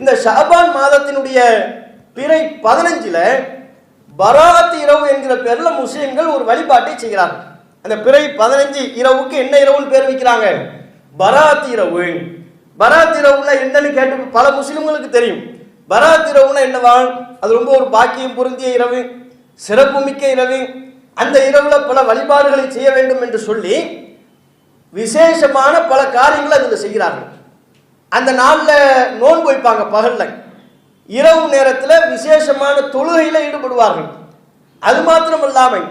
இந்த ஷாபான் மாதத்தினுடைய பிறை பதினஞ்சில் பராத் இரவு என்கிற பேரில் முஸ்லீம்கள் ஒரு வழிபாட்டை செய்கிறார்கள் அந்த பிறை பதினஞ்சு இரவுக்கு என்ன இரவுன்னு பேர் வைக்கிறாங்க? பராத் இரவு. பராத் இரவுனா என்னன்னு கேட்டு பல முஸ்லீம்களுக்கு தெரியும். பராத் இரவுனா என்னவா? அது ரொம்ப ஒரு பாக்கியம் பொருந்திய இரவு சிறப்புமிக்க இரவு. அந்த இரவுல பல வழிபாடுகளை செய்ய வேண்டும் என்று சொல்லி விசேஷமான பல காரியங்களை அதில் செய்கிறார்கள். அந்த நாளில் நோன்பு வைப்பாங்க பகல்ல. இரவு நேரத்தில் விசேஷமான தொழுகையில் ஈடுபடுவார்கள். அது மாத்திரம் இல்லாமல்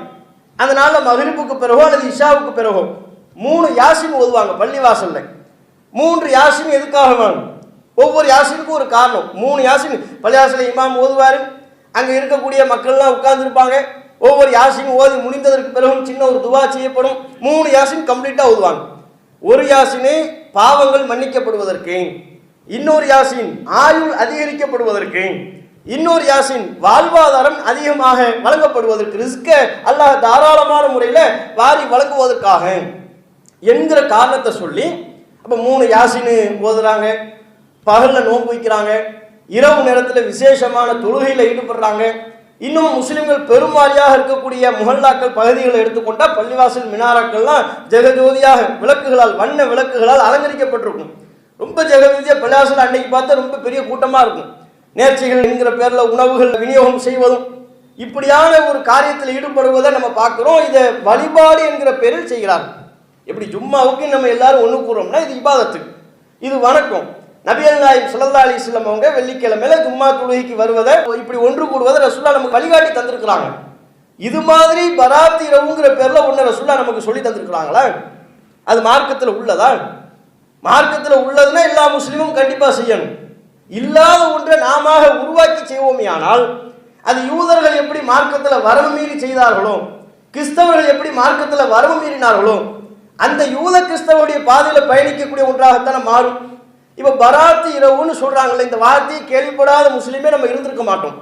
அந்த நாளில் மகிழ்ப்புக்கு பிறகோ அல்லது இஷாவுக்கு பிறகோ மூணு யாசின் ஓதுவாங்க பள்ளிவாசலில். மூன்று யாசின் எதுக்காக வேணும்? ஒவ்வொரு யாசினுக்கும் ஒரு காரணம். மூணு யாசின் பள்ளிவாசலில் இமாம் ஓதுவார். அங்கே இருக்கக்கூடிய மக்கள்லாம் உட்கார்ந்துருப்பாங்க. ஒவ்வொரு யாசின் ஓதி முடிந்ததற்கு பிறகும் சின்ன ஒரு துவா செய்யப்படும். மூணு யாசின் கம்ப்ளீட்டாக ஓதுவாங்க. ஒரு யாசினே பாவங்கள் மன்னிக்கப்படுவதற்கு இன்னொரு யாசின் ஆயுள் அதிகரிக்கப்படுவதற்கு இன்னொரு யாசின் வாழ்வாதாரம் அதிகமாக வழங்கப்படுவதற்கு ரிஸ்க அல்லாஹ் தாராளமான முறையில் வாரி வழங்குவதற்காக என்கிற காரணத்தை சொல்லி அப்போ மூணு யாசின்னு ஓதுறாங்க பகலில் நோன்பு வைக்கிறாங்க இரவு நேரத்தில் விசேஷமான தொழுகையில் ஈடுபடுறாங்க இன்னும் முஸ்லிம்கள் பெரும்பாலியாக இருக்கக்கூடிய முகல்லாக்கள் பகுதிகளை எடுத்துக்கொண்டால் பள்ளிவாசல் மினாராக்கள்லாம் ஜெகஜோதியாக விளக்குகளால் வண்ண விளக்குகளால் அலங்கரிக்கப்பட்டிருக்கும். ரொம்ப ஜெகஜோதியாக பள்ளிவாசல் அன்னைக்கு பார்த்தா ரொம்ப பெரிய கூட்டமாக இருக்கும். நேர்ச்சிகள் என்கிற பேரில் உணவுகள் விநியோகம் செய்வதும். இப்படியான ஒரு காரியத்தில் ஈடுபடுவதை நம்ம பார்க்குறோம். இதை வழிபாடு என்கிற பேரில் செய்கிறார்கள். எப்படி ஜும்மாவுக்கு நம்ம எல்லாரும் ஒன்று கூறோம்னா இது இபாதத்துக்கு. இது வணக்கம். நபியல் நாயம் சுல்லா அலிஸ்லம் அவங்க வெள்ளிக்கிழமையில ஜும்மா தொழுகைக்கு வருவதை இப்படி ஒன்று கூடுவதை ரசுல்லா நமக்கு வழிகாட்டி தந்திருக்கிறாங்க. இது மாதிரி பராத் இரவுங்கிற பேர்ல ஒன்று ரசுல்லா நமக்கு சொல்லி தந்திருக்கிறாங்களா? அது மார்க்கத்தில் உள்ளதா? மார்க்கத்தில் உள்ளதுன்னா எல்லா முஸ்லீமும் கண்டிப்பாக செய்யணும். இல்லாத ஒன்றை நாம உருவாக்கி செய்வோமே ஆனால் அது யூதர்கள் எப்படி மார்க்கத்தில் வரவு மீறி செய்தார்களோ கிறிஸ்தவர்கள் எப்படி மார்க்கத்தில் வரவு மீறினார்களோ அந்த யூத கிறிஸ்தவருடைய பாதையில் பயணிக்கக்கூடிய ஒன்றாகத்தானே மாறும். இப்போ பராத்து இரவுன்னு சொல்கிறாங்களே இந்த வார்த்தையை கேள்விப்படாத முஸ்லீமே நம்ம இருந்திருக்க மாட்டோம்.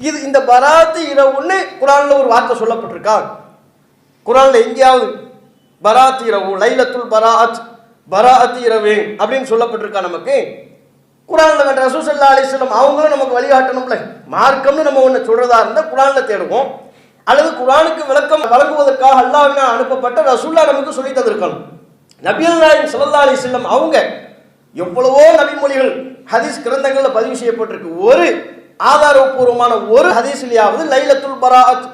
இது இந்த பராத்து இரவுன்னு குரானில் ஒரு வார்த்தை சொல்லப்பட்டிருக்கா? குரானில் எங்கேயாவது பராத் இரவு லைலத்துல் பராத் பராத் இரவு அப்படின்னு சொல்லப்பட்டிருக்கா நமக்கு? குரானில் வேண்ட ரசூசல்லா அலிஸ்லம் அவங்களும் நமக்கு வழிகாட்டணும்ல. மார்க்கம்னு நம்ம ஒன்று சொல்கிறதா இருந்தால் குரானில் தேடுவோம். அல்லது குரானுக்கு விளக்கம் வழங்குவதற்காக அல்லாஹ்வினால் அனுப்பப்பட்ட ரசூல்லா நமக்கு சொல்லி தந்திருக்கணும். நபியல் நாயின் சல்லா அலிஸ்லம் அவங்க எவ்வளவோ நபிமொழிகள் ஹதீஸ் கிரந்தங்களில் பதிவு செய்யப்பட்டிருக்கு. ஒரு ஆதாரபூர்வமான ஒரு ஹதீஸ்லையாவது லைலத்துல் பராத்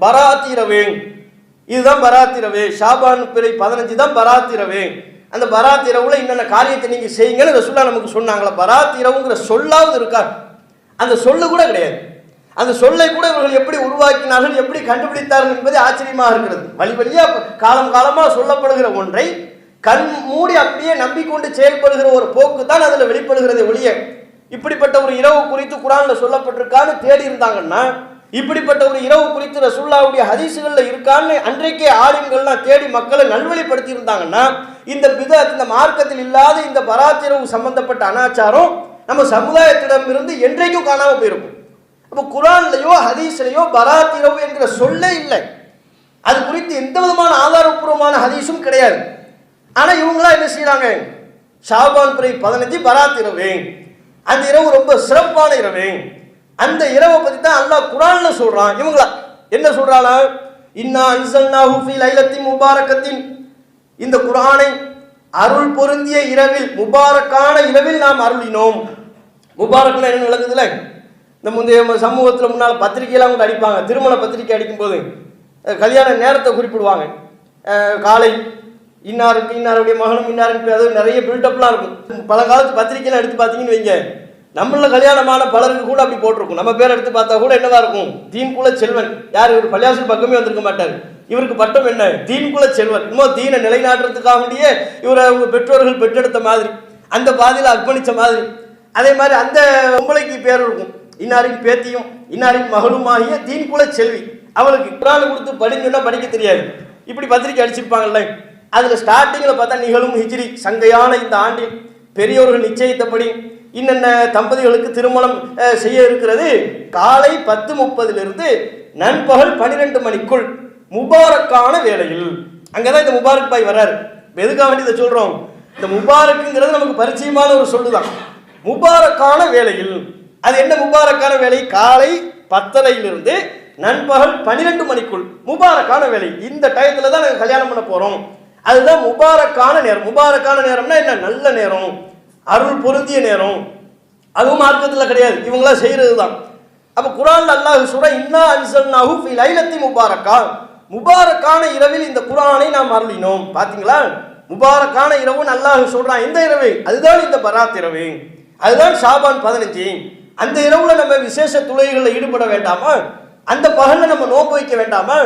பராத்திரவே. இதுதான் பராத்திரவே. ஷாபான் பிறை பதினஞ்சு தான் பராத்திரவே. அந்த பராத்திரவுல என்னென்ன காரியத்தை நீங்க செய்யுங்கன்னு ரசுல்லா நமக்கு சொன்னாங்களா? பராத்திரவுங்கிற சொல்லாவது இருக்கா அந்த சொல்லு கூட கிடையாது. அந்த சொல்லை கூட இவர்கள் எப்படி உருவாக்கினார்கள் எப்படி கண்டுபிடித்தார்கள் என்பது ஆச்சரியமாக இருக்கிறது. வழி வழியா காலம் காலமாக சொல்லப்படுகிற ஒன்றை கண் மூடி அப்படியே நம்பிக்கொண்டு செயல்படுகிற ஒரு போக்கு தான் அதில் வெளிப்படுகிறது ஒழிய இப்படிப்பட்ட ஒரு இரவு குறித்து குரான்ல சொல்லப்பட்டிருக்கான்னு தேடி இருந்தாங்கன்னா இப்படிப்பட்ட ஒரு இரவு குறித்து ரசுல்லாவுடைய ஹதீசுகள்ல இருக்கான்னு அன்றைக்கே ஆலிம்கள்லாம் தேடி மக்களை நல்வழிப்படுத்தி இருந்தாங்கன்னா இந்த பித இந்த மார்க்கத்தில் இல்லாத இந்த பராத்திரவு சம்பந்தப்பட்ட அனாச்சாரம் நம்ம சமுதாயத்திடம் இருந்து என்றைக்கும் காணாம போயிருக்கும். அப்போ குரான்லையோ ஹதீஸ்லையோ பராத்திரவு என்கிற சொல்லே இல்லை. அது குறித்து எந்த விதமான ஆதாரப்பூர்வமான ஹதீஸும் கிடையாது. ஆனால் இவங்களாம் என்ன செய்கிறாங்க ஷாபான் பிறை பதினஞ்சு பராத் இரவு. அந்த இரவு ரொம்ப சிறப்பான இரவு. அந்த இரவை பற்றி தான் அல்லாஹ் குரான்ல சொல்றான். இவங்களா என்ன சொல்றாளா இன்னா அன்சல்னாஹு ஹுஃபி லைலத்தின் முபாரக்கத்தின் இந்த குரானை அருள் பொருந்திய இரவில் முபாரக்கான இரவில் நாம் அருளினோம். முபாரக்னா என்ன நடக்குதுல்ல இந்த முந்தைய சமூகத்தில் முன்னால் பத்திரிகையெல்லாம் கூட அடிப்பாங்க. திருமண பத்திரிகை அடிக்கும்போது கல்யாண நேரத்தை குறிப்பிடுவாங்க. காலை இன்னாருக்கு இன்னாருடைய மகனும் இன்னாருக்கு அது நிறைய பில்டப்லாம் இருக்கும். பல காலத்து பத்திரிக்கைலாம் எடுத்து பார்த்தீங்கன்னு வைங்க. நம்மள கல்யாணமான பலருக்கு கூட அப்படி போட்டிருக்கும். நம்ம பேர் எடுத்து பார்த்தா கூட என்னவா இருக்கும்? தீன்குல செல்வன். யார்? இவர் பள்ளியாசல் பக்கமே வந்திருக்க மாட்டார். இவருக்கு பட்டம் என்ன? தீன்குல செல்வன். இன்னும் தீனை நிலைநாட்டுறதுக்காக வேண்டியே இவரை அவங்க பெற்றோர்கள் பெற்றெடுத்த மாதிரி. அந்த பாதையில் அர்ப்பணித்த மாதிரி. அதே மாதிரி அந்த பொம்பளைக்கு பேர் இருக்கும். இன்னாரின் பேத்தியும் இன்னாரின் மகளும் ஆகிய தீன்குல செல்வி. அவளுக்கு குரான் கொடுத்து படிங்கன்னா படிக்க தெரியாது. இப்படி பத்திரிக்கை அடிச்சிருப்பாங்கல்ல. அதில் ஸ்டார்டிங்கில் பார்த்தா நிகழும் ஹிஜ்ரி சங்கையான இந்த ஆண்டில் பெரியோர்கள் நிச்சயித்தபடி இன்னென்ன தம்பதிகளுக்கு திருமணம் செய்ய இருக்கிறது? காலை பத்து முப்பதிலிருந்து நண்பகல் பனிரெண்டு மணிக்குள் முபாரக்கான வேளையில். அங்கதான் இந்த முபாரக் பாய் வர்றார். எதுக்காக வேண்டி இதை சொல்றோம்? இந்த முபாரக்குங்கிறது நமக்கு பரிச்சயமான ஒரு சொல்லுதான். முபாரக்கான வேளையில். அது என்ன முபாரக்கான வேலை காலை பத்தரையிலிருந்து நண்பகல் பன்னிரெண்டு மணிக்குள் முபாரக்கான வேலை இந்த டயத்துல தான் நாங்கள் கல்யாணம் பண்ண போறோம். அதுதான் முபாரக்கான நேரம். முபாரக்கான நேரம்னா என்ன? நல்ல நேரம். அருள் பொருந்திய நேரம். அதுவும் மார்க்கத்தில் கிடையாது. இவங்களாம் செய்கிறது தான் அப்போ குரான் அல்லாஹ் சுர இன்னா அன்சல்னாஹு ஃபி லைலத்தி முபாரக்கா. முபாரக்கான இரவில் இந்த குரானை நாம் அருளினோம். பார்த்தீங்களா முபாரக்கான இரவு அல்லாஹ் சொல்கிறான் எந்த இரவு? அதுதான் இந்த பராத் இரவு. அதுதான் ஷாபான் பதினஞ்சு. அந்த இரவுல நம்ம விசேஷ துளைகளில் ஈடுபட வேண்டாமா? அந்த பகலில் நம்ம நோக்கு வைக்க வேண்டாமா?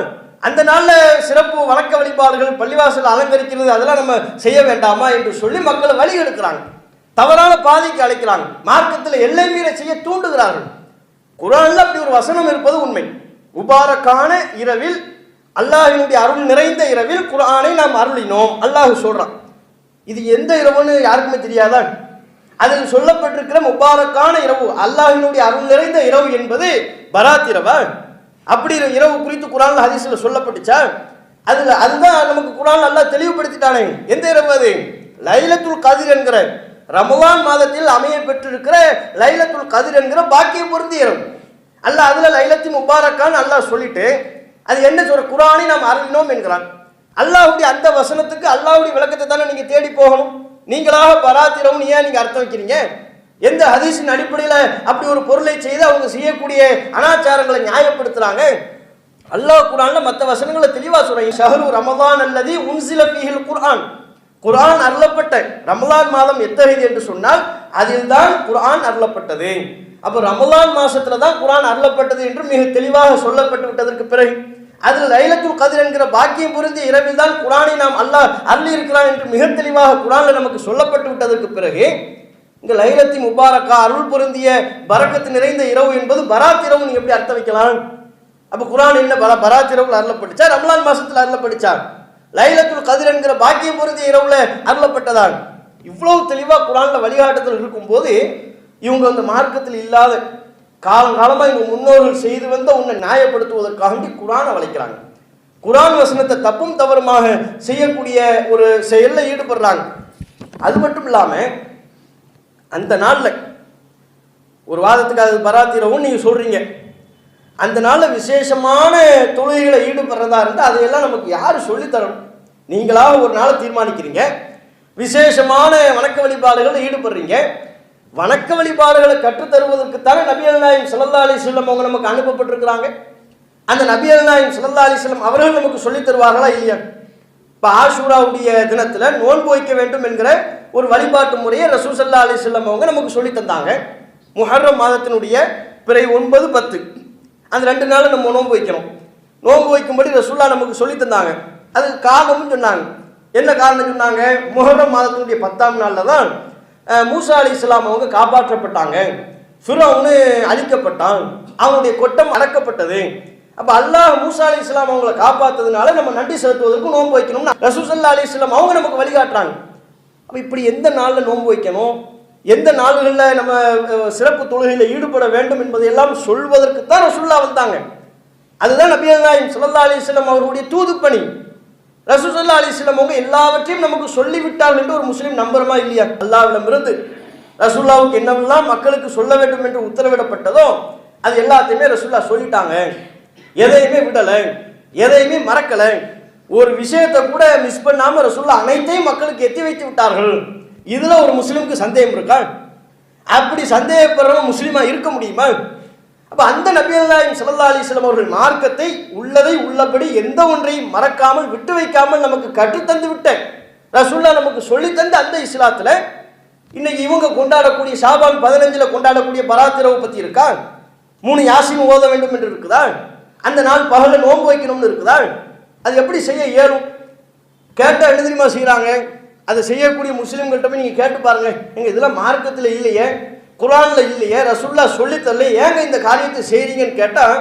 அந்த நாளில் சிறப்பு வணக்க வழிபாடுகள் பள்ளிவாசல் அலங்கரிக்கிறது அதெல்லாம் நம்ம செய்ய வேண்டாமா என்று சொல்லி மக்களை வழி எடுக்கிறாங்க. தவறான பாதைக்கு அழைக்கிறாங்க. மார்க்கத்தில் எல்லை மீற செய்ய தூண்டுகிறார்கள். குரானில் அப்படி ஒரு வசனம் இருப்பது உண்மை. முபாரக்கான இரவில் அல்லாஹினுடைய அருள் நிறைந்த இரவில் குரானை நாம் அருளினோம். அல்லாஹ் சொல்றான். இது எந்த இரவுன்னு யாருக்குமே தெரியாதா? அதில் சொல்லப்பட்டிருக்கிற முபாரக்கான இரவு அல்லாஹினுடைய அருள் நிறைந்த இரவு என்பது பராத் இரவா? அப்படி இரவு குறித்து குரான் ஹதீஸ்ல சொல்லப்பட்டுச்சா? அதுல அதுதான் நமக்கு குரான் நல்லா தெளிவுபடுத்திட்டானே. எந்த இரவு அது? லைலத்துல் கதிர் என்கிற ரமலான் மாதத்தில் அமைய பெற்றிருக்கிற லைலத்துல் கதிர் என்கிற பாக்கிய பொருந்திய இரவு. அல்ல அதுல லைலத்தி முபாரக்கான்னு அல்லாஹ் சொல்லிட்டு அது என்ன சொல்ற? குரானை நாம் அறிவினோம் என்கிறான். அல்லாஹுடைய அந்த வசனத்துக்கு அல்லாஹுடைய விளக்கத்தை தானே நீங்க தேடி போகணும். நீங்களாக பராத்திரம்னு ஏன் நீங்க அர்த்தம் வைக்கிறீங்க? எந்த ஹதீஸின் அடிப்படையில் அப்படி ஒரு பொருளை செய்து அவங்க செய்யக்கூடிய அனாச்சாரங்களை நியாயப்படுத்துறாங்க? அல்லாஹ் குரான்ல மற்ற வசனங்களை தெளிவா சொல்றேன். ஷஹரு ரமதான் அல்லது உன்சில பீஹில் குர்ஆன். குரான் அருளப்பட்ட ரமலான் மாதம் எத்தகையது என்று சொன்னால் அதில் தான் குர்ஆன் அருளப்பட்டது. அப்போ ரமலான் மாசத்துல தான் குரான் அருளப்பட்டது என்று மிக தெளிவாக சொல்லப்பட்டு விட்டதற்கு பிறகு அதில் லைலத்துல் கதிர் என்கிற பாக்கியம் புரிந்து இரவில் தான் குரானை நாம் அல்லாஹ் அருளி இருக்கிறான் என்று மிக தெளிவாக குரான்ல நமக்கு சொல்லப்பட்டு விட்டதற்கு பிறகு இந்த லைலத்தி முபாரக்கா அருள் பொருந்திய பரக்கத்து நிறைந்த இரவு என்பது பராத் இரவு நீங்க எப்படி அர்த்தம் வைக்கலாம்? அப்ப குரான் என்ன? பர பராத் இரவுல அருளப்பட்டுச்சா? ரம்லான் மாசத்துல அருளப்பட்டுச்சா? லைலத்துல் கதிர் என்கிற பாக்கியம் பொருந்திய இரவுல அருளப்பட்டதான் இவ்வளவு தெளிவா குரான்ல வழிகாட்டுதல் இருக்கும்போது இவங்க அந்த மார்க்கத்தில் இல்லாத காலங்காலமா இவங்க முன்னோர்கள் செய்து வந்த உன்னை நியாயப்படுத்துவதற்காக குரானை வளைக்கிறாங்க குரான் வசனத்தை தப்பும் தவறுமாக செய்யக்கூடிய ஒரு செயல்ல ஈடுபடுறாங்க. அது மட்டும் இல்லாமல் அந்த நாளில் ஒரு வாதத்துக்கு அது பராத்திரவும் நீங்கள் சொல்கிறீங்க அந்த நாளில் விசேஷமான தொழுகைகளை ஈடுபடுறதா இருந்தால் அதையெல்லாம் நமக்கு யார் சொல்லித் தரணும்? நீங்களாக ஒரு நாளை தீர்மானிக்கிறீங்க. விசேஷமான வணக்க வழிபாடுகளில் ஈடுபடுறீங்க. வணக்க வழிபாடுகளை கற்றுத்தருவதற்குத்தானே நபிகள் நாயம் ஸல்லல்லாஹு அலி செல்லம் அவங்க நமக்கு அனுப்பப்பட்டிருக்கிறாங்க. அந்த நபிகள் நாயம் ஸல்லல்லாஹு அலி செல்லம் அவர்கள் நமக்கு சொல்லித் தருவார்களா இல்லையா? இப்போ ஆஷூராவுடைய தினத்தில் நோன்பு வைக்க வேண்டும் என்கிற ஒரு வழிபாட்டு முறையை ரசூல் சல்லா அலிஸ்லாம் அவங்க நமக்கு சொல்லி தந்தாங்க. முஹர்ரம் மாதத்தினுடைய பிறை ஒன்பது பத்து. அந்த ரெண்டு நாள் நம்ம நோன்பு வைக்கணும். நோன்பு வைக்கும்படி ரசூல்லா நமக்கு சொல்லி தந்தாங்க. அதுக்கு காரணமும் சொன்னாங்க. என்ன காரணம் சொன்னாங்க? முஹர்ரம் மாதத்தினுடைய பத்தாம் நாளில் தான் மூசா அலி இஸ்லாம் அவங்க காப்பாற்றப்பட்டாங்க. ஃபிரௌனு அழிக்கப்பட்டான். அவனுடைய கொட்டம் அடக்கப்பட்டது. அப்ப அல்லாஹ் மூசா அலி இஸ்லாம் அவங்கள காப்பாத்ததுனால நம்ம நன்றி செலுத்துவதற்கு நோன்பு வைக்கணும்னு ரசூசல்லா அலி இஸ்லாம் அவங்க நமக்கு வழிகாட்டுறாங்க. அப்ப இப்படி எந்த நாள்ல நோன்பு வைக்கணும்? எந்த நாள்களில் நம்ம சிறப்பு தொழுகையில் ஈடுபட வேண்டும் என்பதை எல்லாம் சொல்வதற்கு தான் ரசுல்லா வந்தாங்க. அதுதான் நபிகள் நாயம் அலி அலைஹி அவர்களுடைய அவருடைய தூதுப்பணி. ரசூசல்லா அலைஹி வஸல்லம் அவங்க எல்லாவற்றையும் நமக்கு சொல்லிவிட்டார்கள் என்று ஒரு முஸ்லீம் நம்புறமா இல்லையா? அல்லாஹ்விடமிருந்து. ரசுல்லாவுக்கு என்னவெல்லாம் மக்களுக்கு சொல்ல வேண்டும் என்று உத்தரவிடப்பட்டதோ அது எல்லாத்தையுமே ரசுல்லா சொல்லிட்டாங்க. எதையுமே விடலை எதையுமே மறக்கலை. ஒரு விஷயத்தை கூட மிஸ் பண்ணாம ரசுல்லா அனைத்தையும் மக்களுக்கு எத்தி வைத்து விட்டார்கள். இதுல ஒரு முஸ்லீமுக்கு சந்தேகம் இருக்கா? அப்படி சந்தேகப்படுறவங்க முஸ்லீமா இருக்க முடியுமா? அப்ப அந்த நபியல்லாயும் ஸல்லல்லாஹு அலிஸ்லாம் அவர்கள் மார்க்கத்தை உள்ளதை உள்ளபடி எந்த ஒன்றையும் மறக்காமல் விட்டு வைக்காமல் நமக்கு கற்றுத்தந்து விட்ட ரசுல்லா நமக்கு சொல்லி அந்த இஸ்லாத்துல இன்னைக்கு இவங்க கொண்டாடக்கூடிய ஷாபான் பதினஞ்சுல கொண்டாடக்கூடிய பராத்திரவை பத்தி இருக்கா? மூணு யாசின் ஓத வேண்டும் என்று இருக்குதா? அந்த நாள் பகலில் நோன்பு வைக்கணும்னு இருக்குதா? அது எப்படி செய்ய இயலும்? கேட்டால் என்ன தெரியுமா செய்கிறாங்க அதை செய்யக்கூடிய முஸ்லீம்கள்ட்ட போய் நீங்கள் கேட்டு பாருங்க. எங்கள் இதெல்லாம் மார்க்கத்தில் இல்லையே. குரானில் இல்லையே. ரசுல்லா சொல்லித்தரல ஏங்க இந்த காரியத்தை செய்கிறீங்கன்னு கேட்டால்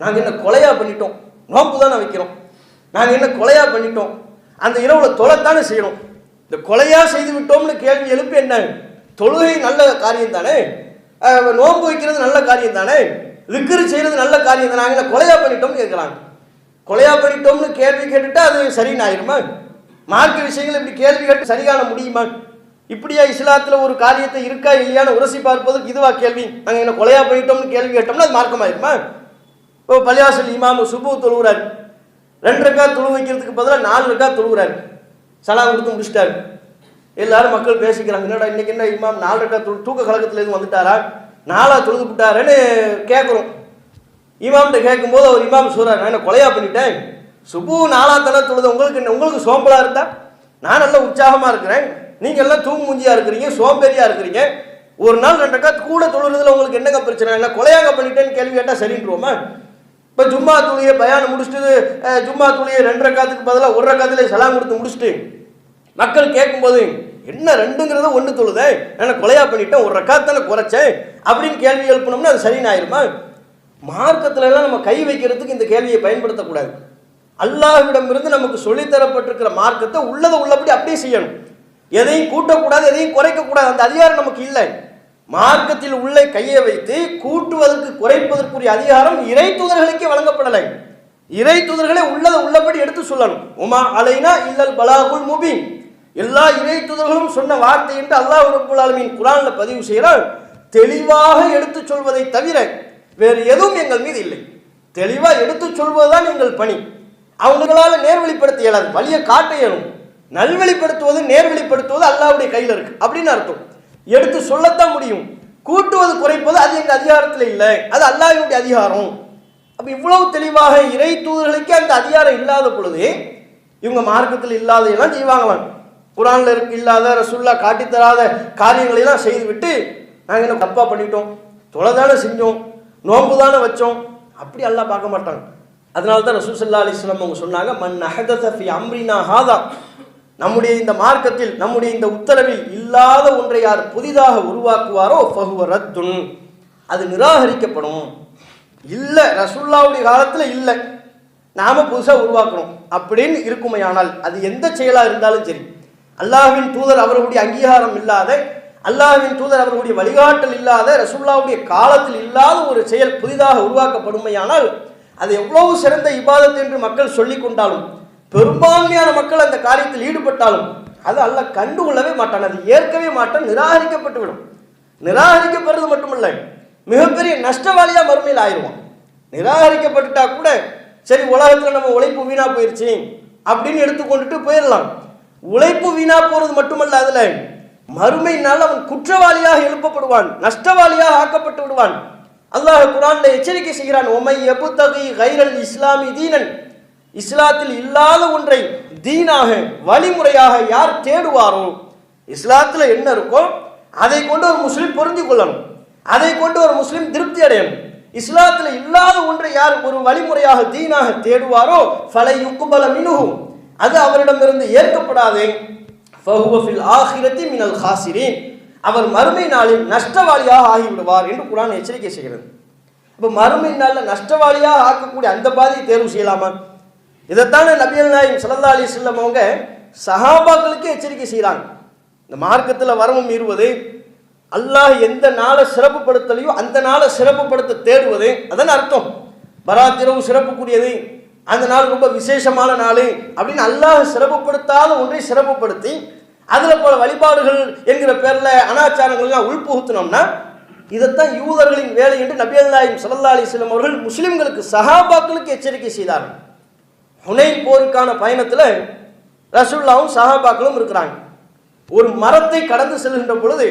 நாங்கள் என்ன கொலையாக பண்ணிட்டோம். நோப்பு தானே வைக்கிறோம். நாங்கள் என்ன கொலையாக பண்ணிட்டோம். அந்த இரவுல தொலைத்தானே செய்யணும். இந்த கொலையாக செய்து விட்டோம்னு கேள்வி எழுப்பு என்ன? தொழுகை நல்ல காரியம் தானே? நோன்பு வைக்கிறது நல்ல காரியம் தானே? விக்கிரி செய்யறது நல்ல காரியம் தான். நாங்கள் என்ன கொலையா பண்ணிட்டோம்னு கேட்குறாங்க கொலையா பண்ணிட்டோம்னு கேள்வி கேட்டுட்டா அது சரின்னு ஆயிருமா மார்க்க விஷயங்கள் இப்படி கேள்வி கேட்டு சரியான முடியுமா? இப்படியா இஸ்லாத்துல ஒரு காரியத்தை இருக்கா இல்லையான்னு உரசி பார்ப்பதற்கு இதுவா கேள்வி. நாங்கள் என்ன கொலையா பண்ணிட்டோம்னு கேள்வி கேட்டோம்னா அது மார்க்கமாயிருமா? இப்போ பள்ளியாசல் இமாம் சுபு தொழுகிறார் ரெண்டு ரக்கா தொழு வைக்கிறதுக்கு பதிலாக நாலு ரக்கா தொழுகிறார் சலாம் கொடுத்து முடிச்சிட்டாரு. எல்லாரும் மக்கள் பேசிக்கிறாங்க. என்னடா இன்னைக்கு என்ன இமாம்? நாலு ரக்கா தொழு தூக்க கழகத்துல எதுவும் வந்துட்டாரா? நாலா தொழுது விட்டாருன்னு கேட்குறோம் இமாம்கிட்ட கேட்கும்போது அவர் இமாம் சொல்கிறார் நான் என்ன கொலையா பண்ணிட்டேன்? சுபு நாலா தானே தொழுது உங்களுக்கு என்ன உங்களுக்கு சோம்பலாக இருந்தா? நான் நல்லா உற்சாகமாக இருக்கிறேன். நீங்கள் எல்லாம் தூங்கு இருக்கிறீங்க சோம்பேறியாக இருக்கிறீங்க. ஒரு நாள் ரெண்டு ரக்கா கூட தொழுறதுல உங்களுக்கு என்னங்க பிரச்சனை? என்ன கொலையாக பண்ணிட்டேன்னு கேள்வி கேட்டால் சரின்றோமா? இப்போ ஜும்மா துளியை பயானம் முடிச்சுட்டு ஜும்மா துளியை ரெண்டு ரக்காத்துக்கு பதிலாக ஒரு காத்துலேயே செலாம் கொடுத்து முடிச்சுட்டு மக்கள் கேட்கும்போது என்ன ரெண்டுங்கிறத ஒன்று தொழுதே நான் கொலையா பண்ணிட்டேன் ஒரு ரக்காத்தானே குறைச்சேன்? அப்படின்னு கேள்வி எழுப்பினோம்னா அது சரின்னு ஆயிருமா மார்க்கத்துல எல்லாம் நம்ம கை வைக்கிறதுக்கு இந்த கேள்வியை பயன்படுத்தக்கூடாது. அல்லாஹ்விடமிருந்து நமக்கு சொல்லித்தரப்பட்டிருக்கிற மார்க்கத்தை உள்ளதை உள்ளபடி அப்படியே செய்யணும். எதையும் கூட்டக்கூடாது எதையும் குறைக்கக்கூடாது அந்த அதிகாரம் நமக்கு இல்லை. மார்க்கத்தில் உள்ளே கையை வைத்து கூட்டுவதற்கு குறைப்பதற்குரிய அதிகாரம் இறை தூதர்களுக்கே வழங்கப்படலை. இறை தூதர்களை உள்ளதை உள்ளபடி எடுத்து சொல்லணும். உமா அலைனா இல்லல் பலாகுல் முபின். எல்லா இறை தூதர்களும் சொன்ன வார்த்தை என்று அல்லாஹ் ரபுல் ஆலமின் குரான்ல பதிவு செய்கிறான். தெளிவாக எடுத்து சொல்வதை தவிர வேறு எதுவும் எங்கள் மீது இல்லை. தெளிவாக எடுத்து சொல்வதுதான் எங்கள் பணி. அவங்களால நேர்வழிப்படுத்த இயலாது வழியை காட்ட இயலும். நல்வழிப்படுத்துவது நேர்வழிப்படுத்துவது அல்லாவுடைய கையில் இருக்கு. அப்படின்னு அர்த்தம். எடுத்து சொல்லத்தான் முடியும். கூட்டுவது குறைப்பது அது எங்கள் அதிகாரத்தில் இல்லை. அது அல்லாஹினுடைய அதிகாரம். அப்போ இவ்வளவு தெளிவாக இறை தூதர்களுக்கே அந்த அதிகாரம் இல்லாத பொழுது இவங்க மார்க்கத்தில் இல்லாதையெல்லாம் செய்வாங்களாம். குரான்ல இருக்கு இல்லாத ரசுல்லா காட்டித் தராத காரியங்களை எல்லாம் செய்துவிட்டு நாங்கள் என்ன தப்பா பண்ணிட்டோம் தொலை தானே செஞ்சோம் நோன்பு தானே வச்சோம் அப்படி எல்லாம் பார்க்க மாட்டாங்க. அதனால தான் ரசூல் அலிஸ்லாம் அவங்க சொன்னாங்க மன் அஹதத அம்ரினா ஹாதா. நம்முடைய இந்த மார்க்கத்தில் நம்முடைய இந்த உத்தரவில் இல்லாத ஒன்றை யார் புதிதாக உருவாக்குவாரோ ஃபஹுவ ரத்துன். அது நிராகரிக்கப்படும். இல்லை ரசுல்லாவுடைய காலத்தில் இல்லை. நாம புதுசாக உருவாக்கணும் அப்படின்னு இருக்குமையானால் அது எந்த செயலாக இருந்தாலும் சரி அல்லாஹ்வின் தூதர் அவர்களுடைய அங்கீகாரம் இல்லாத அல்லாஹ்வின் தூதர் அவர்களுடைய வழிகாட்டல் இல்லாத ரசுல்லாவுடைய காலத்தில் இல்லாத ஒரு செயல் புதிதாக உருவாக்கப்படுமையானால் அது எவ்வளவு சிறந்த இபாதத் என்று மக்கள் சொல்லிக் கொண்டாலும் பெரும்பான்மையான மக்கள் அந்த காரியத்தில் ஈடுபட்டாலும் அது அல்ல கண்டுகொள்ளவே மாட்டான். அது ஏற்கவே மாட்டான் நிராகரிக்கப்பட்டுவிடும். நிராகரிக்கப்படுறது மட்டுமல்ல மிகப்பெரிய நஷ்டவாளியாக மறுமையில் ஆயிடுவான். நிராகரிக்கப்பட்டுட்டா கூட சரி உலகத்தில் நம்ம உழைப்பு வீணா போயிருச்சு அப்படின்னு எடுத்துக்கொண்டுட்டு போயிடலாம். உழைப்பு வீணா போறது மட்டுமல்ல அதுல மறுமையினால் அவன் குற்றவாளியாக எழுப்பப்படுவான் நஷ்டவாளியாக ஆக்கப்பட்டு விடுவான். அல்லாஹ் குரான்ல எச்சரிக்கை செய்கிறான் ஒமை எபுத்தகி கைரல் இஸ்லாமி தீனன். இஸ்லாத்தில் இல்லாத ஒன்றை தீனாக வழிமுறையாக யார் தேடுவாரோ இஸ்லாத்தில் என்ன இருக்கோ அதை கொண்டு ஒரு முஸ்லீம் பொருந்தி கொள்ளணும். அதை கொண்டு ஒரு முஸ்லீம் திருப்தி அடையணும். இஸ்லாத்தில் இல்லாத ஒன்றை யார் ஒரு வழிமுறையாக தீனாக தேடுவாரோ ஃபலை யுக்குபல மினுகும் அது அவரிடமிருந்து ஏற்கப்படாதே. ஃபஹுவ ஆஹிரத்தி மினல் ஹாசிரீன் அவர் மறுமை நாளில் நஷ்டவாளியாக ஆகிவிடுவார் என்று குரான் எச்சரிக்கை செய்கிறது. இப்போ மறுமை நாளில் நஷ்டவாளியாக ஆக்கக்கூடிய அந்த பாதையை தேர்வு செய்யலாமா? இதைத்தானே நபியல் நாயம் ஸல்லல்லாஹு அலி செல்லம் அவங்க சஹாபாக்களுக்கு எச்சரிக்கை செய்கிறாங்க. இந்த மார்க்கத்தில் வரமும் மீறுவது அல்லாஹ் எந்த நாளை சிறப்புப்படுத்தலையோ அந்த நாளை சிறப்புப்படுத்த தேடுவது அதான் அர்த்தம். பராத்திரவு சிறப்புக்குரியது. அந்த நாள் ரொம்ப விசேஷமான நாள் அப்படின்னு அல்லாஹ் சிறப்புப்படுத்தாத ஒன்றை சிறப்புப்படுத்தி அதில் பல வழிபாடுகள் என்கிற பேரில் அனாச்சாரங்கள்லாம் உள்புகுத்தினோம்னா இதைத்தான் யூதர்களின் வேலை என்று நபியல் நாயம் ஸல்லல்லாஹு அலைஹி அவர்கள் முஸ்லிம்களுக்கு சஹாபாக்களுக்கு எச்சரிக்கை செய்தார்கள். ஹுனைன் போருக்கான பயணத்தில் ரசுல்லாவும் சஹாபாக்களும் இருக்கிறாங்க. ஒரு மரத்தை கடந்து செல்கின்ற பொழுது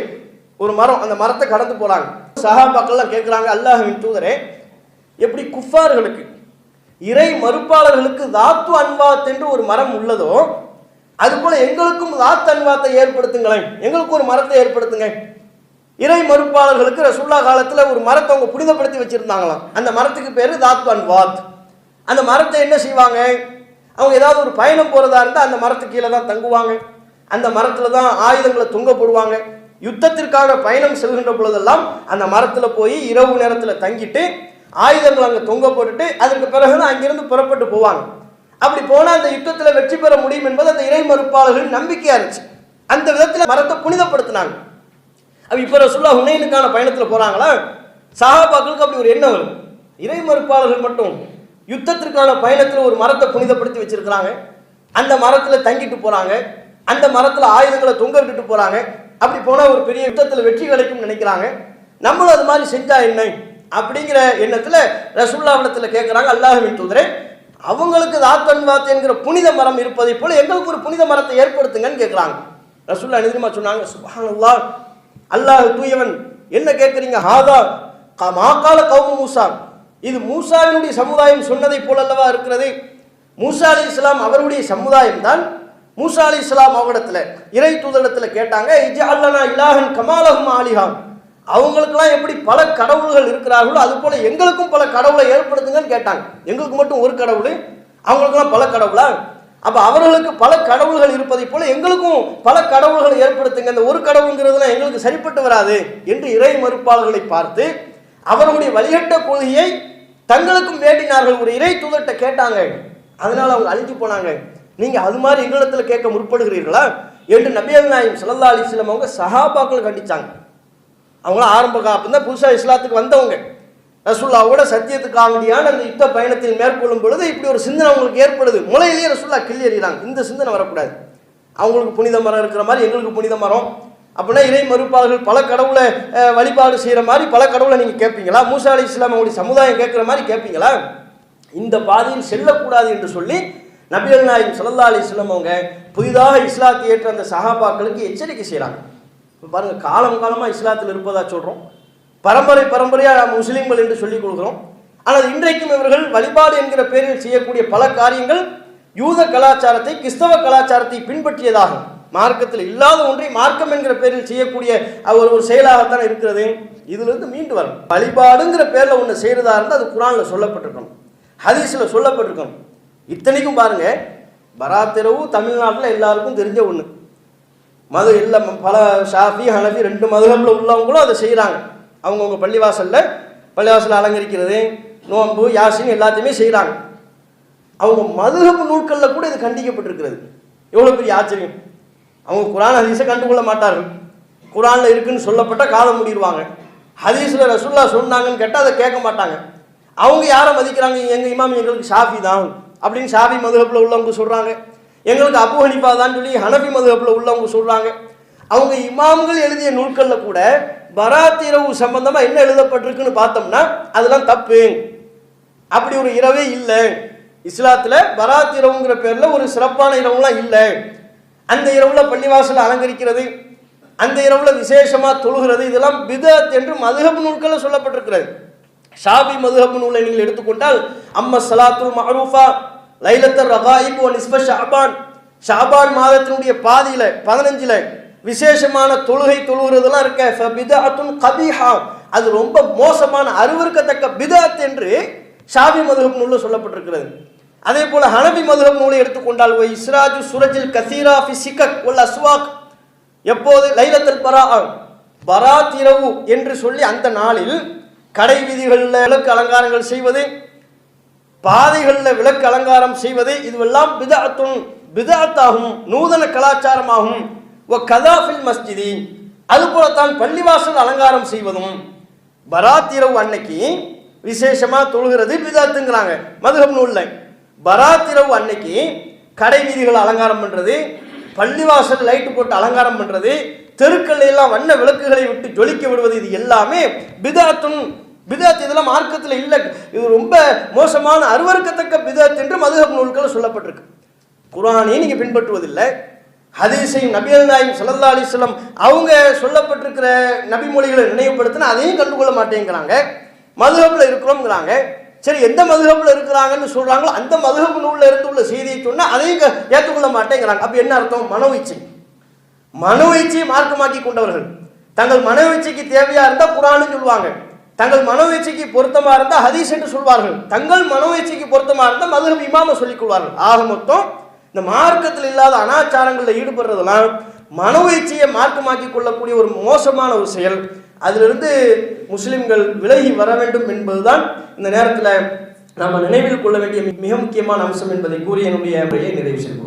ஒரு மரம் அந்த மரத்தை கடந்து போறாங்க. சஹாபாக்கள்லாம் கேட்குறாங்க அல்லாஹ்வின் தூதரே எப்படி குஃபார்களுக்கு இறை மறுப்பாளர்களுக்கு தாத்து அன்வாத் என்று ஒரு மரம் உள்ளதோ அதுபோல எங்களுக்கும் தாத்து அன்வாத்தை ஏற்படுத்துங்களேன். எங்களுக்கு ஒரு மரத்தை ஏற்படுத்துங்க. இறை மறுப்பாளர்களுக்கு ரசுல்லா காலத்தில் ஒரு மரத்தை அவங்க புனிதப்படுத்தி வச்சிருந்தாங்களாம். அந்த மரத்துக்கு பேர் தாத்து அன்வாத் அந்த மரத்தை என்ன செய்வாங்க? அவங்க ஏதாவது ஒரு பயணம் போகிறதா இருந்தால் அந்த மரத்துக்கு கீழே தான் தங்குவாங்க. அந்த மரத்தில் தான் ஆயுதங்களை தொங்க போடுவாங்க. யுத்தத்திற்கான பயணம் செல்கின்ற பொழுதெல்லாம் அந்த மரத்தில் போய் இரவு நேரத்தில் தங்கிட்டு ஆயுதங்கள் அங்கே தொங்க போட்டுட்டு அதற்கு பிறகு அங்கிருந்து புறப்பட்டு போவாங்க. அப்படி போனால் அந்த யுத்தத்தில் வெற்றி பெற முடியும் என்பது அந்த இறை மறுப்பாளர்கள் நம்பிக்கையாக இருந்துச்சு. அந்த விதத்தில் மரத்தை புனிதப்படுத்தினாங்க. அப்ப இப்போ ரசுல்லா ஹுனைனுக்கான பயணத்தில் போகிறாங்களா சஹாபாக்களுக்கு அப்படி ஒரு எண்ணம் வரும் இறை மறுப்பாளர்கள் மட்டும் யுத்தத்திற்கான பயணத்தில் ஒரு மரத்தை புனிதப்படுத்தி வச்சிருக்கிறாங்க. அந்த மரத்தில் தங்கிட்டு போகிறாங்க அந்த மரத்தில் ஆயுதங்களை தொங்க விட்டுட்டு போகிறாங்க அப்படி போனால் ஒரு பெரிய யுத்தத்தில் வெற்றி கிடைக்கும்னு நினைக்கிறாங்க. நம்மளும் அது மாதிரி செஞ்சா என்ன? அப்படிங்கிற எண்ணத்தில் ரசுல்லாவிடத்தில் கேட்குறாங்க அல்லாஹ்வின் தூதரே அவங்களுக்கு தாத்தன் வாத் என்கிற புனித மரம் இருப்பதை போல எங்களுக்கு ஒரு புனித மரத்தை ஏற்படுத்துங்கன்னு கேட்குறாங்க ரசுல்லா நிதிமா சொன்னாங்க? சுபஹானல்லாஹ் அல்லாஹ் தூயவன். என்ன கேட்குறீங்க ஹாதா மாக்கால கௌமு மூசா. இது மூசாவினுடைய சமுதாயம் சொன்னதை போல் அல்லவா இருக்கிறது? மூசா அலி இஸ்லாம் அவருடைய சமுதாயம் தான். மூசா அலி இஸ்லாம் அவரிடத்துல இறை தூதரிடத்துல கேட்டாங்க இஜ அல்லனா இலாஹன் கமாலஹும் ஆலிஹான் அவங்களுக்கெல்லாம் எப்படி பல கடவுள்கள் இருக்கிறார்களோ அது போல எங்களுக்கும் பல கடவுளை ஏற்படுத்துங்கன்னு கேட்டாங்க. எங்களுக்கு மட்டும் ஒரு கடவுள் அவங்களுக்கெல்லாம் பல கடவுளா? அப்ப அவர்களுக்கு பல கடவுள்கள் இருப்பதை போல எங்களுக்கும் பல கடவுள்களை ஏற்படுத்துங்க. இந்த ஒரு கடவுள்ங்கிறதுலாம் எங்களுக்கு சரிப்பட்டு வராது என்று இறை மறுப்பாளர்களை பார்த்து அவர்களுடைய வழிகட்ட கொள்கையை தங்களுக்கும் வேண்டினார்கள். ஒரு இறை தூதர்கிட்ட கேட்டாங்க. அதனால அவங்க அழிஞ்சு போனாங்க. நீங்க அது மாதிரி எங்களிடத்துல கேட்க முற்படுகிறீர்களா? என்று நபியல் நாயம் சல்லா அலிஸ்லம் அவங்க சஹாபாக்கள் கண்டிச்சாங்க. அவங்களாம் ஆரம்ப காப்பு தான் புதுசாக இஸ்லாத்துக்கு வந்தவங்க. ரசுல்லாவோட சத்தியத்துக்காக வேண்டியான அந்த யுத்த பயணத்தில் மேற்கொள்ளும் பொழுது இப்படி ஒரு சிந்தனை அவங்களுக்கு ஏற்படுது. முளையிலேயே ரசுல்லா கிள்ளி எறிகிறாங்க. இந்த சிந்தனை வரக்கூடாது. அவங்களுக்கு புனித மரம் இருக்கிற மாதிரி எங்களுக்கு புனித மரம். அப்படின்னா இறை மறுப்பாளர்கள் பல கடவுளை வழிபாடு செய்கிற மாதிரி பல கடவுளை நீங்கள் கேட்பீங்களா மூசா அலி இஸ்லாம் அவங்களுடைய சமுதாயம் கேட்குற மாதிரி கேட்பீங்களா இந்த பாதையில் செல்லக்கூடாது என்று சொல்லி நபிகள் நாயகம் சல்லா அலி இஸ்லாம் அவங்க புதிதாக இஸ்லாத்தை ஏற்ற அந்த சஹாபாக்களுக்கு எச்சரிக்கை செய்கிறாங்க பாருங்கள் பாருங்க காலம் காலமாக இஸ்லாத்தில் இருப்பதா சொல்கிறோம் பரம்பரை பரம்பரையாக முஸ்லீம்கள் என்று சொல்லிக் கொடுக்குறோம். ஆனால் இன்றைக்கும் இவர்கள் வழிபாடு என்கிற பேரில் செய்யக்கூடிய பல காரியங்கள் யூத கலாச்சாரத்தை கிறிஸ்தவ கலாச்சாரத்தை பின்பற்றியதாகும் மார்க்கத்தில் இல்லாத ஒன்றை மார்க்கம் என்கிற பேரில் செய்யக்கூடிய ஒரு ஒரு செயலாகத்தான் இருக்கிறது. இதிலிருந்து மீண்டு வரும் வழிபாடுங்கிற பேரில் ஒன்று செய்கிறதா இருந்தால் அது குரானில் சொல்லப்பட்டிருக்கணும். ஹதீஸில் சொல்லப்பட்டிருக்கணும். இத்தனைக்கும் பாருங்க பராத்திரவு தமிழ்நாட்டில் எல்லாருக்கும் தெரிஞ்ச ஒன்று மது இல்லை பல ஷாஃபி ஹனஃபி ரெண்டு மதுகளில் உள்ளவங்களும் அதை செய்கிறாங்க அவங்கவுங்க பள்ளிவாசலில் பள்ளிவாசலில் அலங்கரிக்கிறது நோன்பு யாசின் எல்லாத்தையுமே செய்கிறாங்க அவங்க மதுகப்பு நூல்களில் கூட இது கண்டிக்கப்பட்டிருக்கிறது. எவ்வளோ பெரிய ஆச்சரியம். அவங்க குரான் ஹதீஸை கண்டுகொள்ள மாட்டார்கள். குரானில் இருக்குன்னு சொல்லப்பட்ட காலம் முடிடுவாங்க ஹதீஸில் ரசுல்லா சொன்னாங்கன்னு கேட்டால் அதை கேட்க மாட்டாங்க. அவங்க யாரை மதிக்கிறாங்க? எங்கள் இமாம் எங்களுக்கு ஷாஃபி தான் அப்படின்னு ஷாஃபி மதுகப்பில் உள்ளவங்க சொல்கிறாங்க எங்களுக்கு அபு ஹனிஃபா தான் சொல்லி ஹனபி மதுகப்பில் உள்ளவங்க சொல்கிறாங்க அவங்க இமாம்கள் எழுதிய நூல்களில் கூட பராத் இரவு சம்பந்தமாக என்ன எழுதப்பட்டிருக்குன்னு பார்த்தோம்னா அதெல்லாம் தப்பு. அப்படி ஒரு இரவே இல்லை. இஸ்லாத்தில் பராத் இரவுங்கிற பேரில் ஒரு சிறப்பான இரவுலாம் இல்லை. அந்த இரவில் பள்ளிவாசலை அலங்கரிக்கிறது அந்த இரவில் விசேஷமாக தொழுகிறது இதெல்லாம் பிதத் என்று மதுகப் நூல்களில் சொல்லப்பட்டிருக்கிறது. ஷாபி மதுகப் நூலை நீங்கள் எடுத்துக்கொண்டால் அம்ம சலாத்துல் மஹரூஃபா லைலத்தர் ரகாயிப் ஒ நிஸ்ப ஷாபான். ஷாபான் மாதத்தினுடைய பாதியில பதினஞ்சுல விசேஷமான தொழுகை தொழுகிறதுலாம் இருக்க ஃபபிதஅத்துன் கபிஹா. அது ரொம்ப மோசமான அறிவிற்கத்தக்க பிதாத் என்று ஷாபி மதுஹப் நூலில் சொல்லப்பட்டிருக்கிறது. அதே போல ஹனபி மதுஹப் நூலை எடுத்துக்கொண்டால் ஒய் இஸ்ராஜு சுரஜில் கசீரா ஃபி சிக்கக் அஸ்வாக். எப்போது? லைலத்தல் பரா பராத் இரவு என்று சொல்லி அந்த நாளில் கடை வீதிகளில் விளக்கு அலங்காரங்கள் செய்வது பாதைகளில் விளக்கு அலங்காரம் செய்வது இதுவெல்லாம் பிதாத்துன் பிதாத்தாகும் நூதன கலாச்சாரமாகும். ஒ கதாஃபில் மஸ்ஜிதி அதுபோலத்தான் பள்ளிவாசல் அலங்காரம் செய்வதும். பராத் இரவு அன்னைக்கு விசேஷமாக தொழுகிறது பிதாத்துங்கிறாங்க. மதுகம் நூலில். பராத் இரவு அன்னைக்கு கடை வீதிகள் அலங்காரம் பண்ணுறது பள்ளிவாசல் லைட்டு போட்டு அலங்காரம் பண்ணுறது தெருக்கள் எல்லாம் வண்ண விளக்குகளை விட்டு ஜொலிக்க விடுவது இது எல்லாமே பிதாத்துன் பிதாத் இதெல்லாம் மார்க்கத்தில் இல்லை. இது ரொம்ப மோசமான அருவருக்கத்தக்க பிதாத் என்று மதுஹப் நூல்கள் சொல்லப்பட்டிருக்கு. குரானையும் நீங்கள் பின்பற்றுவதில்லை. ஹதீஸையும் நபியல் நாயும் சல்லா அலிஸ்லம் அவங்க சொல்லப்பட்டிருக்கிற நபிமொழிகளை நினைவுபடுத்தினா அதையும் கண்டுகொள்ள மாட்டேங்கிறாங்க. மதுகப்பில் இருக்கிறோங்கிறாங்க சரி எந்த மதுகப்பில் இருக்கிறாங்கன்னு சொல்கிறாங்களோ அந்த மதுகப்பு நூலில் இருந்து உள்ள செய்தியை சொன்னால் அதையும் ஏற்றுக்கொள்ள மாட்டேங்கிறாங்க. அப்போ என்ன அர்த்தம்? மனோயிச்சை மனோயிச்சையை மார்க்கமாக்கி கொண்டவர்கள். தங்கள் மனோயிச்சைக்கு தேவையாக இருந்தால் குரான்னு சொல்லுவாங்க. தங்கள் மனோயிச்சைக்கு பொருத்தமாக இருந்தால் ஹதீஸ் என்று சொல்வார்கள். தங்கள் மனோயிச்சைக்கு பொருத்தமாக இருந்தால் மதுஹப் இமாம சொல்லிக் கொள்வார்கள். ஆக மொத்தம் இந்த மார்க்கத்தில் இல்லாத அனாச்சாரங்களில் ஈடுபடுறதெல்லாம் மனோயிச்சையை மார்க்கமாக்கி கொள்ளக்கூடிய ஒரு மோசமான ஒரு செயல். அதிலிருந்து முஸ்லிம்கள் விலகி வர வேண்டும் என்பதுதான் இந்த நேரத்தில் நாம் நினைவில் கொள்ள வேண்டிய மிக முக்கியமான அம்சம் என்பதை கூறி என்னுடைய முறையை நிறைவு செய்வோம்.